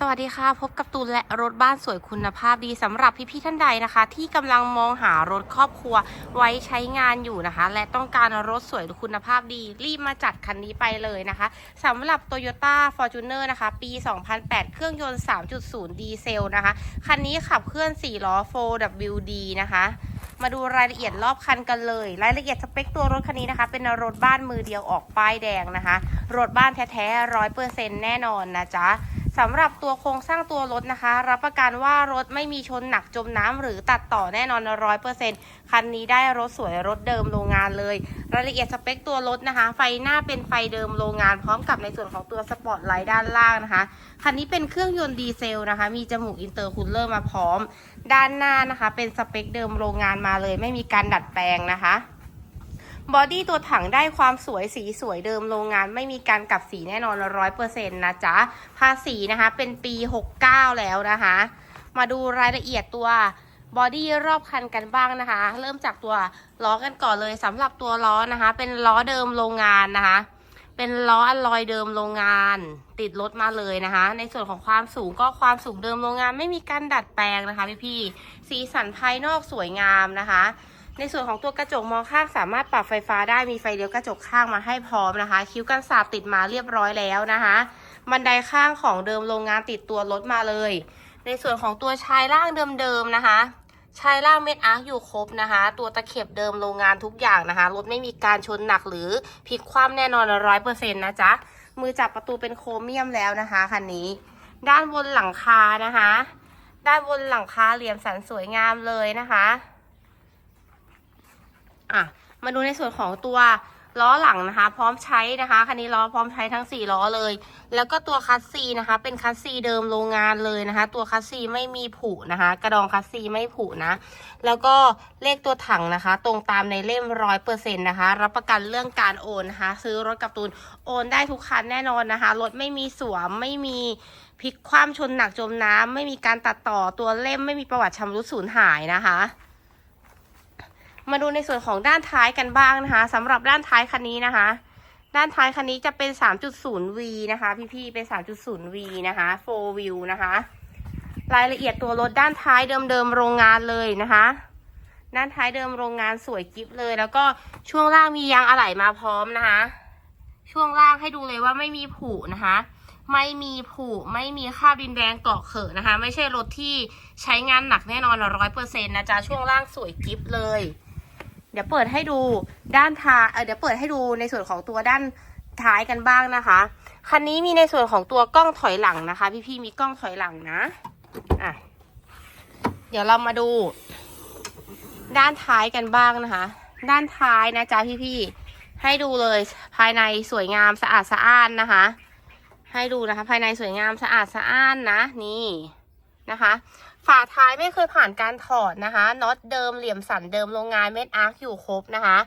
สวัสดีค่ะ พบกับตูนและรถบ้านสวยคุณภาพดีสำหรับพี่ๆท่านใดนะคะ ที่กำลังมองหารถครอบครัวไว้ใช้งานอยู่นะคะ และต้องการรถสวยคุณภาพดี รีบมาจัดคันนี้ไปเลยนะคะสำหรับ Toyota Fortuner นะคะ ปี 2008 เครื่องยนต์ 3.0 ดีเซลนะคะ คันนี้ขับเคลื่อน 4 ล้อ 4WD นะคะมาดูรายละเอียดรอบคันกันเลย รายละเอียดสเปคตัวรถคันนี้นะคะ เป็นรถบ้านมือเดียวออกป้ายแดงนะคะ รถบ้านแท้ๆร้อยเปอร์เซ็นต์แน่นอนนะจ๊ะ สำหรับตัวโครงสร้างตัวรถนะคะ รับประกันว่ารถไม่มีชนหนักจมน้ำหรือตัดต่อแน่นอนร้อยเปอร์เซ็นต์คันนี้ได้รถสวยรถเดิมโรงงานเลย รายละเอียดสเปคตัวรถนะคะ ไฟหน้าเป็นไฟเดิมโรงงานพร้อมกับในส่วนของตัวสปอตไลท์ด้านล่างนะคะ คันนี้เป็นเครื่องยนต์ดีเซลนะคะ มีจมูกอินเตอร์คูลเลอร์มาพร้อม ด้านหน้านะคะ เป็นสเปคเดิมโรงงานมาเลย ไม่มีการดัดแปลงนะคะ บอดี้ตัวถังได้ความสวยสีสวยเดิมโรงงาน ไม่มีการกลับสีแน่นอนร้อยเปอร์เซ็นต์นะจ๊ะภาษีนะคะเป็นปี 69 แล้วนะคะ มาดูรายละเอียดตัวบอดี้รอบคันกันบ้างนะคะ เริ่มจากตัวล้อกันก่อนเลยสำหรับตัวล้อนะคะ เป็นล้อเดิมโรงงานนะคะ เป็นล้ออลลอยเดิมโรงงาน ติดรถมาเลยนะคะ ในส่วนของความสูงก็ความสูงเดิมโรงงาน ไม่มีการดัดแปลงนะคะพี่ๆสีสันภายนอกสวยงามนะคะ ในส่วนของตัวกระจกมองข้างสามารถปรับไฟฟ้าได้มีไฟเลี้ยวกระจกข้างมาให้พร้อมนะคะ คิ้วกันสาบติดมาเรียบร้อยแล้วนะคะ บันไดข้างของเดิมโรงงานติดตัวรถมาเลย ในส่วนของตัวชายล่างเดิมๆนะคะชายล่างเม็ดอาร์คอยู่ครบนะคะ ตัวตะเข็บเดิมโรงงานทุกอย่างนะคะ รถไม่มีการชนหนักหรือพลิกคว่ำแน่นอนร้อยเปอร์เซ็นต์นะจ๊ะ มือจับประตูเป็นโครเมียมแล้วนะคะคันนี้ ด้านบนหลังคานะคะ ด้านบนหลังคาเหลี่ยมสันสวยงามเลยนะคะ อะมาดูในส่วนของตัวล้อหลังนะคะ พร้อมใช้นะคะคันนี้ล้อพร้อมใช้ทั้ง 4 ล้อเลย แล้วก็ตัวคัสซีนะคะ เป็นคัสซีเดิมโรงงานเลยนะคะ ตัวคัสซีไม่มีผุนะคะ กระดองคัสซีไม่ผุนะ แล้วก็เลขตัวถังนะคะ ตรงตามในเล่มร้อยเปอร์เซ็นต์นะคะ รับประกันเรื่องการโอนนะคะ ซื้อรถกับตูนโอนได้ทุกคันแน่นอนนะคะ รถไม่มีสวมไม่มีพลิกคว่ำชนหนักจมน้ำไม่มีการตัดต่อตัวเล่มไม่มีประวัติชำรุดสูญหายนะคะ มาดูในส่วนของด้านท้ายกันบ้างนะคะสำหรับด้านท้ายคันนี้นะคะ ด้านท้ายคันนี้จะเป็น 3.0V นะคะ พี่ๆเป็น 3.0V นะคะ 4 wheel นะคะ รายละเอียดตัวรถด้านท้ายเดิมๆโรงงานเลยนะคะ ด้านท้ายเดิมโรงงานสวยกิ๊บเลย แล้วก็ช่วงล่างมียางอะไหล่มาพร้อมนะคะ ช่วงล่างให้ดูเลยว่าไม่มีผุนะคะไม่มีผุไม่มีคราบดินแดงเกาะเขอะนะคะ ไม่ใช่รถที่ใช้งานหนักแน่นอนร้อยเปอร์เซ็นต์นะจ๊ะ ช่วงล่างสวยกิ๊บเลย เดี๋ยวเปิดให้ดูด้านท้ายเเดี๋ยวเปิดให้ดูในส่วนของตัวด้านท้ายกันบ้างนะคะ คันนี้มีในส่วนของตัวกล้องถอยหลังนะคะ พี่ๆมีกล้องถอยหลังนะอะเดี๋ยวเรามาดู ด้านท้ายกันบ้างนะคะ ด้านท้ายนะจ๊ะพี่ๆให้ดูเลยภายในสวยงามสะอาดสะอ้านนะคะ ให้ดูนะคะ ภายในสวยงามสะอาดสะอ้านนะ นี่นะคะ ฝาท้ายไม่เคยผ่านการถอดนะคะน็อตเดิมเหลี่ยมสันเดิมโรงงานเม็ดอาร์คอยู่ครบนะคะ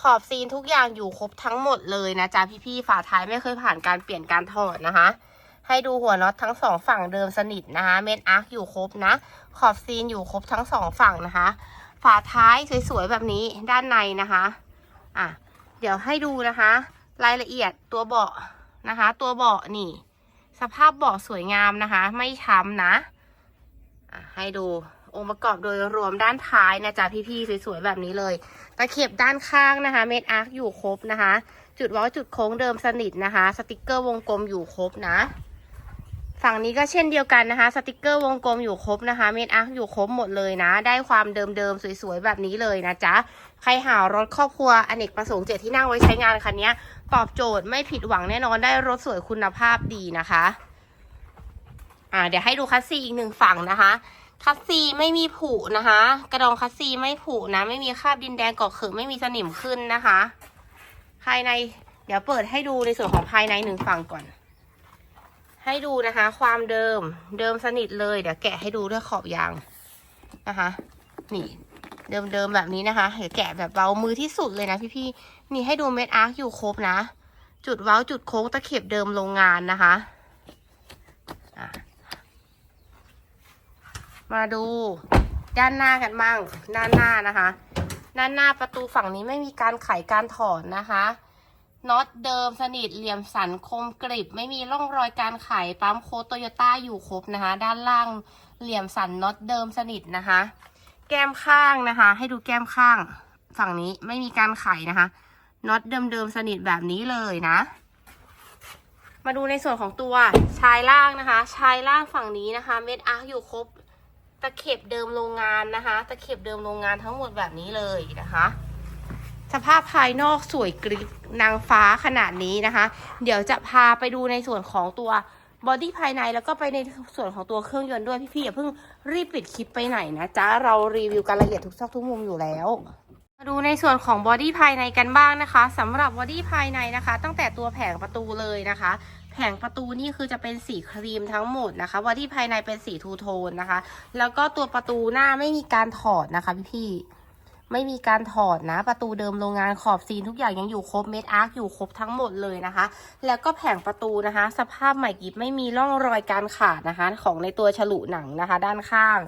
ขอบซีนทุกอย่างอยู่ครบทั้งหมดเลยนะจ๊ะพี่ๆฝาท้ายไม่เคยผ่านการเปลี่ยนการถอดนะคะให้ดูหัวน็อตทั้งสองฝั่งเดิมสนิทนะคะ เม็ดอาร์คอยู่ครบนะ ขอบซีนอยู่ครบทั้งสองฝั่งนะคะ ฝาท้ายสวยๆแบบนี้ด้านในนะคะ อะ เดี๋ยวให้ดูนะคะ รายละเอียดตัวเบาะนะคะ ตัวเบาะนี่ สภาพเบาะสวยงามนะคะ ไม่ช้ำนะอะ ให้ดูองค์ประกอบโดยรวมด้านท้ายนะจ๊ะพี่ๆสวยๆแบบนี้เลยตะเข็บด้านข้างนะคะ เม็ดอาร์คอยู่ครบนะคะ จุดว้าจุดโค้งเดิมสนิทนะคะ สติกเกอร์วงกลมอยู่ครบนะ ฝั่งนี้ก็เช่นเดียวกันนะคะ สติกเกอร์วงกลมอยู่ครบนะคะ เม็ดอาร์คอยู่ครบหมดเลยนะ ได้ความเดิมๆสวยๆแบบนี้เลยนะจ๊ะใครหารถครอบครัวอเนกประสงค์เจ็ดที่นั่งไว้ใช้งานคันนี้ตอบโจทย์ไม่ผิดหวังแน่นอนได้รถสวยคุณภาพดีนะคะ อ่า เดี๋ยวให้ดูคัสซีอีกหนึ่งฝั่งนะคะ คัสซีไม่มีผุนะคะ กระดองคัสซีไม่ผุนะ ไม่มีคราบดินแดงเกาะเขือไม่มีสนิมขึ้นนะคะ ภายในเดี๋ยวเปิดให้ดูในส่วนของภายในหนึ่งฝั่งก่อน ให้ดูนะคะ ความเดิมเดิมสนิทเลย เดี๋ยวแกะให้ดูด้วยขอบยางนะคะ นี่เดิมๆแบบนี้นะคะเดี๋ยวแกะแบบเบามือที่สุดเลยนะพี่ๆนี่ให้ดูเม็ดอาร์คอยู่ครบนะ จุดเว้าจุดโค้งตะเข็บเดิมโรงงานนะคะ อะ มาดูด้านหน้ากันบ้างด้านหน้านะคะ ด้านหน้าประตูฝั่งนี้ไม่มีการไขการถอนนะคะน็อตเดิมสนิทเหลี่ยมสันคมกริบ ไม่มีร่องรอยการไขปั๊มโคโตโยต้าอยู่ครบนะคะ ด้านล่างเหลี่ยมสันน็อตเดิมสนิทนะคะ แก้มข้างนะคะ ให้ดูแก้มข้าง ฝั่งนี้ไม่มีการไขนะคะน็อตเดิมๆสนิทแบบนี้เลยนะ มาดูในส่วนของตัวชายล่างนะคะ ชายล่างฝั่งนี้นะคะ เม็ดอาร์คอยู่ครบ ตะเข็บเดิมโรงงานนะคะ ตะเข็บเดิมโรงงานทั้งหมดแบบนี้เลยนะคะ สภาพภายนอกสวยกริบนางฟ้าขนาดนี้นะคะ เดี๋ยวจะพาไปดูในส่วนของตัวบอดี้ภายในแล้วก็ไปในส่วนของตัวเครื่องยนต์ด้วยพี่ๆอย่าเพิ่งรีบปิดคลิปไปไหนนะจ๊ะเรารีวิวกันละเอียดทุกซอกทุกมุมอยู่แล้ว มาดูในส่วนของบอดี้ภายในกันบ้างนะคะสำหรับบอดี้ภายในนะคะ ตั้งแต่ตัวแผงประตูเลยนะคะ แผงประตูนี่คือจะเป็นสีครีมทั้งหมดนะคะบอดี้ภายในเป็นสีทูโทนนะคะ แล้วก็ตัวประตูหน้าไม่มีการถอดนะคะพี่ๆไม่มีการถอดนะ ประตูเดิมโรงงานขอบซีนทุกอย่างยังอยู่ครบเม็ดอาร์คอยู่ครบทั้งหมดเลยนะคะ แล้วก็แผงประตูนะคะ สภาพใหม่กิบไม่มีร่องรอยการขาดนะคะ ของในตัวฉลุหนังนะคะ ด้านข้าง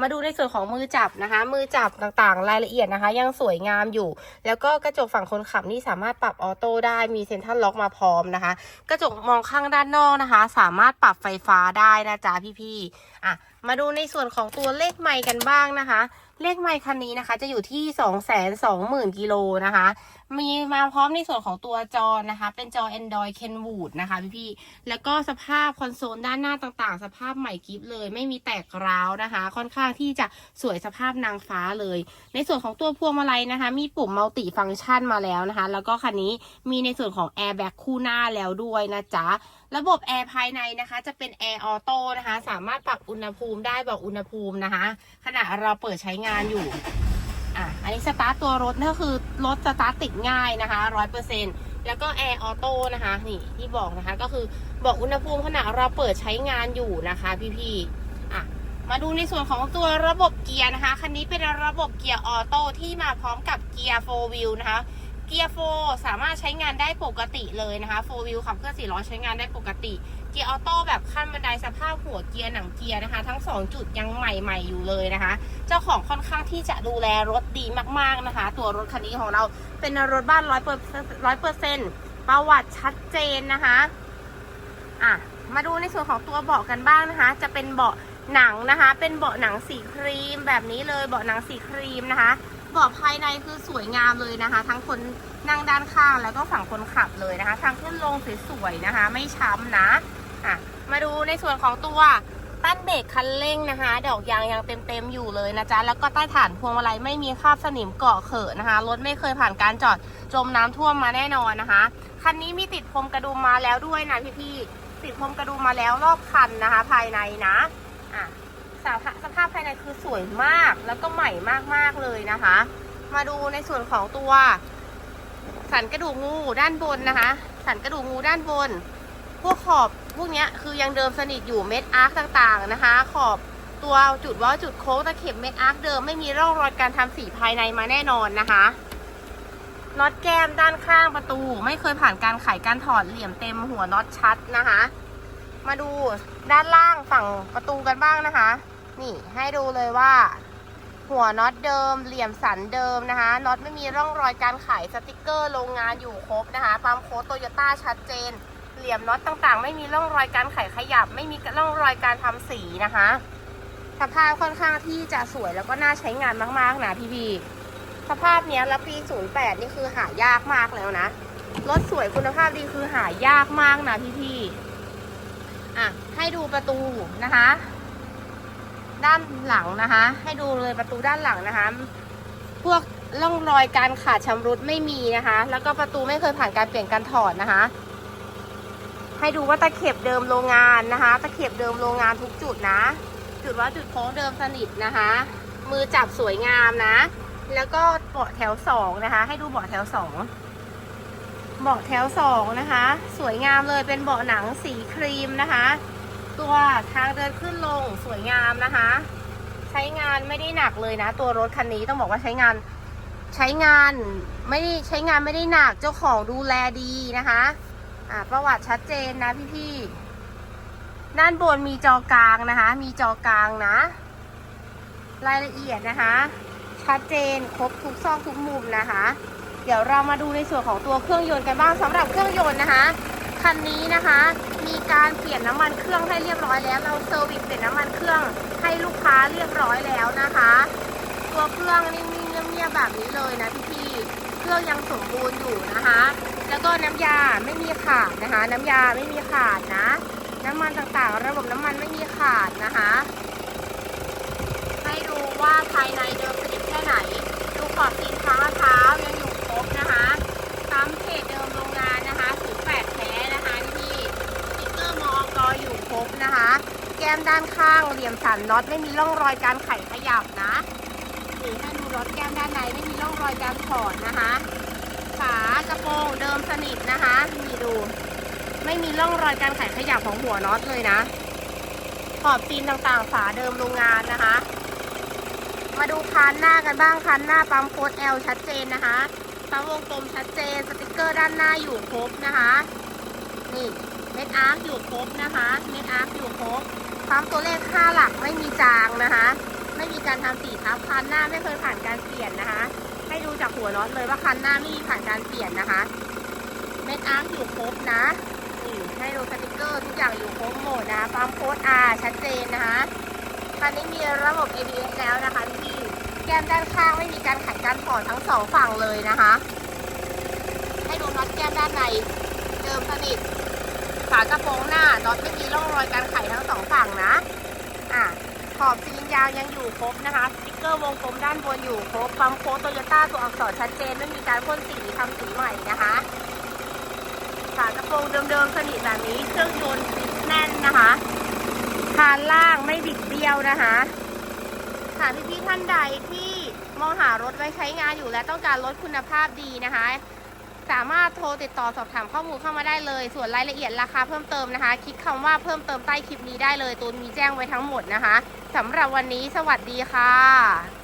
มาดูในส่วนของมือจับนะคะ มือจับต่างๆ รายละเอียดนะคะ ยังสวยงามอยู่ แล้วก็กระจกฝั่งคนขับนี่สามารถปรับออโต้ได้มีเซ็นทรัลล็อกมาพร้อมนะคะ กระจกมองข้างด้านนอกนะคะ สามารถปรับไฟฟ้าได้นะจ๊ะพี่ๆอะมาดูในส่วนของตัวเลขไมค์กันบ้างนะคะ เลขไมค์คันนี้นะคะ จะอยู่ที่2 2 0 0 0 0กิโลนะคะ มีมาพร้อมในส่วนของตัวจอนะคะ เป็นจอ Android Kenwood นะคะพี่ๆแล้วก็สภาพคอนโซลด้านหน้าต่างๆ สภาพใหม่กิฟเลย ไม่มีแตกร้าวนะคะ ค่อนข้างที่จะสวยสภาพนางฟ้าเลย ในส่วนของตัวพวงมาลัยนะคะ มีปุ่มมัลติฟังก์ชันมาแล้วนะคะ แล้วก็คันนี้มีในส่วนของแอร์แบ็กคู่หน้าแล้วด้วยนะจ๊ะ ระบบแอร์ภายในนะคะ จะเป็นแอร์ออโต้นะคะ สามารถปรับอุณหภูมิได้บอกอุณหภูมินะคะ ขณะเราเปิดใช้งานอยู่อะอันนี้สตาร์ตตัวรถก็คือรถสตาร์ตติดง่ายนะคะร้อยเปอร์เซ็นตแล้วก็แอร์ออโต้นะคะนี่ที่บอกนะคะก็คือบอกอุณหภูมิขณะเราเปิดใช้งานอยู่นะคะพี่ๆอะมาดูในส่วนของตัวระบบเกียร์นะคะ คันนี้เป็นระบบเกียร์ออโต้ที่มาพร้อมกับเกียร์4 wheel นะคะ เกียร์4สามารถใช้งานได้ปกติเลยนะคะ4 wheel ขับเคลื่อน4ล้อใช้งานได้ปกติ เกียร์ออโต้แบบขั้นบันไดสภาพหัวเกียร์หนังเกียร์นะคะ ทั้ง 2 จุดยังใหม่ๆอยู่เลยนะคะ เจ้าของค่อนข้างที่จะดูแลรถดีมากๆนะคะ ตัวรถคันนี้ของเราเป็นรถบ้านร้อยเปอร์ร้อยเปอร์เซ็นต์ประวัติชัดเจนนะคะอะมาดูในส่วนของตัวเบาะกันบ้างนะคะ จะเป็นเบาะหนังนะคะ เป็นเบาะหนังสีครีมแบบนี้เลยเบาะหนังสีครีมนะคะ เบาะภายในคือสวยงามเลยนะคะ ทั้งคนนั่งด้านข้างแล้วก็ฝั่งคนขับเลยนะคะ ทางขึ้นลงสวยๆนะคะ ไม่ช้ำนะอะมาดูในส่วนของตัวตั้นเบรกคันเร่งนะคะ ดอกยางยังเต็มๆอยู่เลยนะจ๊ะ แล้วก็ใต้ฐานพวงมาลัยไม่มีคราบสนิมเกาะเขอะนะคะ รถไม่เคยผ่านการจอดจมน้ำท่วมมาแน่นอนนะคะ คันนี้มีติดพรมกระดุมมาแล้วด้วยนะพี่ๆ ติดพรมกระดุมมาแล้วรอบคันนะคะ ภายในนะ อะ สาพสภาพภายในคือสวยมากแล้วก็ใหม่มากๆเลยนะคะ มาดูในส่วนของตัว สันกระดูกงูด้านบนนะคะ สันกระดูกงูด้านบน พวกขอบพวกเนี้ยคือยังเดิมสนิทอยู่เม็ดอาร์คต่างๆนะคะ ขอบตัวจุดว่าจุดโค้งตะเข็บเม็ดอาร์คเดิมไม่มีร่องรอยการทำสีภายในมาแน่นอนนะคะน็อตแก้มด้านข้างประตู ไม่เคยผ่านการไขการถอดเหลี่ยมเต็มหัวน็อตชัดนะคะ มาดูด้านล่างฝั่งประตูกันบ้างนะคะ นี่ให้ดูเลยว่า หัวน็อตเดิม เหลี่ยมสันเดิมนะคะน็อตไม่มีร่องรอยการขายสติกเกอร์โรงงานอยู่ครบนะคะปั๊มโค้ดโตโยต้าชัดเจน เหลี่ยมน็อตต่างๆ ไม่มีร่องรอยการไขขยับ ไม่มีร่องรอยการทำสีนะคะสภาพค่อนข้างที่จะสวยแล้วก็น่าใช้งานมากๆนะพี่พี่ๆสภาพเนี้ยแล้วปี 08 นี่คือหายากมากแล้วนะ รถสวยคุณภาพดีคือหายากมากนะพี่พี่ๆอะ ให้ดูประตูนะคะ ด้านหลังนะคะ ให้ดูเลยประตูด้านหลังนะคะ พวกร่องรอยการขาดชำรุดไม่มีนะคะ แล้วก็ประตูไม่เคยผ่านการเปลี่ยนการถอดนะคะ ให้ดูว่าตะเข็บเดิมโรงงานนะคะ ตะเข็บเดิมโรงงานทุกจุดนะ จุดว่าจุดโค้งเดิมสนิทนะคะ มือจับสวยงามนะ แล้วก็เบาะแถวสองนะคะ ให้ดูเบาะแถวสองเบาะแถวสองนะคะ สวยงามเลยเป็นเบาะหนังสีครีมนะคะ ตัวทางเดินขึ้นลงสวยงามนะคะ ใช้งานไม่ได้หนักเลยนะ ตัวรถคันนี้ต้องบอกว่าใช้งานใช้งานไม่ได้ใช้งานไม่ได้หนักเจ้าของดูแลดีนะคะอ่าประวัติชัดเจนนะพี่ๆด้านบนมีจอกลางนะคะ มีจอกลางนะ รายละเอียดนะคะ ชัดเจนครบทุกซอกทุกมุมนะคะ เดี๋ยวเรามาดูในส่วนของตัวเครื่องยนต์กันบ้างสำหรับเครื่องยนต์นะคะ คันนี้นะคะ มีการเปลี่ยนน้ำมันเครื่องให้เรียบร้อยแล้ว เราเซอร์วิสเปลี่ยนน้ำมันเครื่องให้ลูกค้าเรียบร้อยแล้วนะคะ ตัวเครื่องนิ่งๆเงียบๆแบบนี้เลยนะพี่ๆเครื่องยังสมบูรณ์อยู่นะคะ แล้วก็น้ำยาไม่มีขาดนะคะ น้ำยาไม่มีขาดนะ น้ำมันต่างๆ ระบบน้ำมันไม่มีขาดนะคะ ให้ดูว่าภายในเดิมสนิทแค่ไหน ดูขอบตีนค้างมะพร้ายังอยู่ครบนะคะตามเพจเดิมโรงงานนะคะถึงแปดแท้นะคะที่สติ๊กเกอร์มอกออยู่ ครบนะคะ แก้มด้านข้างเหลี่ยมสันน็อตไม่มีร่องรอยการไขขยับนะนี่ให้ดูรถแก้มด้านในไม่มีร่องรอยการถอดนะคะ ฝากระโปรงเดิมสนิทนะคะนี่ดู ไม่มีร่องรอยการไขขยับของหัวน็อตเลยนะ ขอบตีนต่างๆ ฝาเดิมโรงงานนะคะ มาดูคันหน้ากันบ้างคันหน้าปั๊มโค้ด L ชัดเจนนะคะปั๊มวงกลมชัดเจน สติกเกอร์ด้านหน้าอยู่ครบนะคะ นี่ ม็ดอาร์คอยู่ครบนะคะ เม็ดอาร์คอยู่ครบปั๊มตัวเลข5หลักไม่มีจางนะคะ ไม่มีการทำสีทับคันหน้าไม่เคยผ่านการเปลี่ยนนะคะ ให้ดูจากหัวน็อตเลยว่าคันหน้าไม่มีผ่านการเปลี่ยนนะคะ เม็ดอาร์คอยู่ครบนะนี่ให้ดูสติกเกอร์ทุกอย่างอยู่ครบหมดนะคะปั๊มโค้ด R ชัดเจนนะคะคันนี้มีระบบ ABS แล้วนะคะพี่แก้มด้านข้างไม่มีการขัดการถอดทั้งสองฝั่งเลยนะคะ ให้ดูน็อตแก้มด้านในเดิมสนิท ฝากระโปรงหน้าน็อตไม่มีร่องรอยการไขทั้งสองฝั่งนะอะขอบซีนยางยังอยู่ครบนะคะสติ๊กเกอร์วงกลมด้านบนอยู่ครบปั๊มโค้ดโตโยต้าตัวอักษรชัดเจนไม่มีการพ่นสีทำสีใหม่นะคะฝากระโปรงเดิมๆสนิทแบบนี้เครื่องยนต์ฟิตแน่นนะคะคานล่างไม่บิดเบี้ยวนะคะค่ะพี่ๆท่านใดที่มองหารถไว้ใช้งานอยู่และต้องการรถคุณภาพดีนะคะ สามารถโทรติดต่อสอบถามข้อมูลเข้ามาได้เลย ส่วนรายละเอียดราคาเพิ่มเติมนะคะ คลิกคำว่าเพิ่มเติมใต้คลิปนี้ได้เลยตูนมีแจ้งไว้ทั้งหมดนะคะสำหรับวันนี้สวัสดีค่ะ